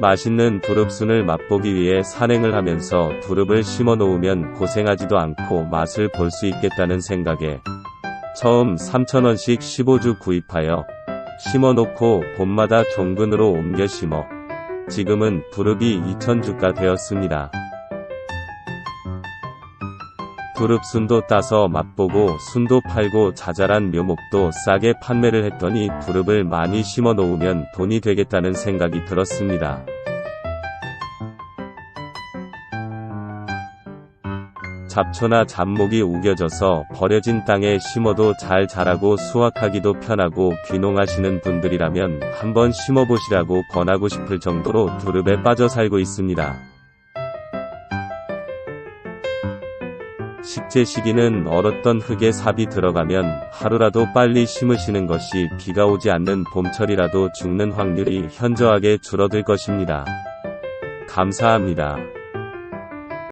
맛있는 두릅순을 맛보기 위해 산행을 하면서 두릅을 심어 놓으면 고생하지도 않고 맛을 볼 수 있겠다는 생각에 처음 3,000원씩 15주 구입하여 심어 놓고 봄마다 종근으로 옮겨 심어 지금은 두릅이 2,000주가 되었습니다. 두릅순도 따서 맛보고 순도 팔고 자잘한 묘목도 싸게 판매를 했더니 두릅을 많이 심어 놓으면 돈이 되겠다는 생각이 들었습니다. 잡초나 잡목이 우겨져서 버려진 땅에 심어도 잘 자라고 수확하기도 편하고 귀농하시는 분들이라면 한번 심어보시라고 권하고 싶을 정도로 두릅에 빠져 살고 있습니다. 식재 시기는 얼었던 흙에 삽이 들어가면 하루라도 빨리 심으시는 것이 비가 오지 않는 봄철이라도 죽는 확률이 현저하게 줄어들 것입니다. 감사합니다.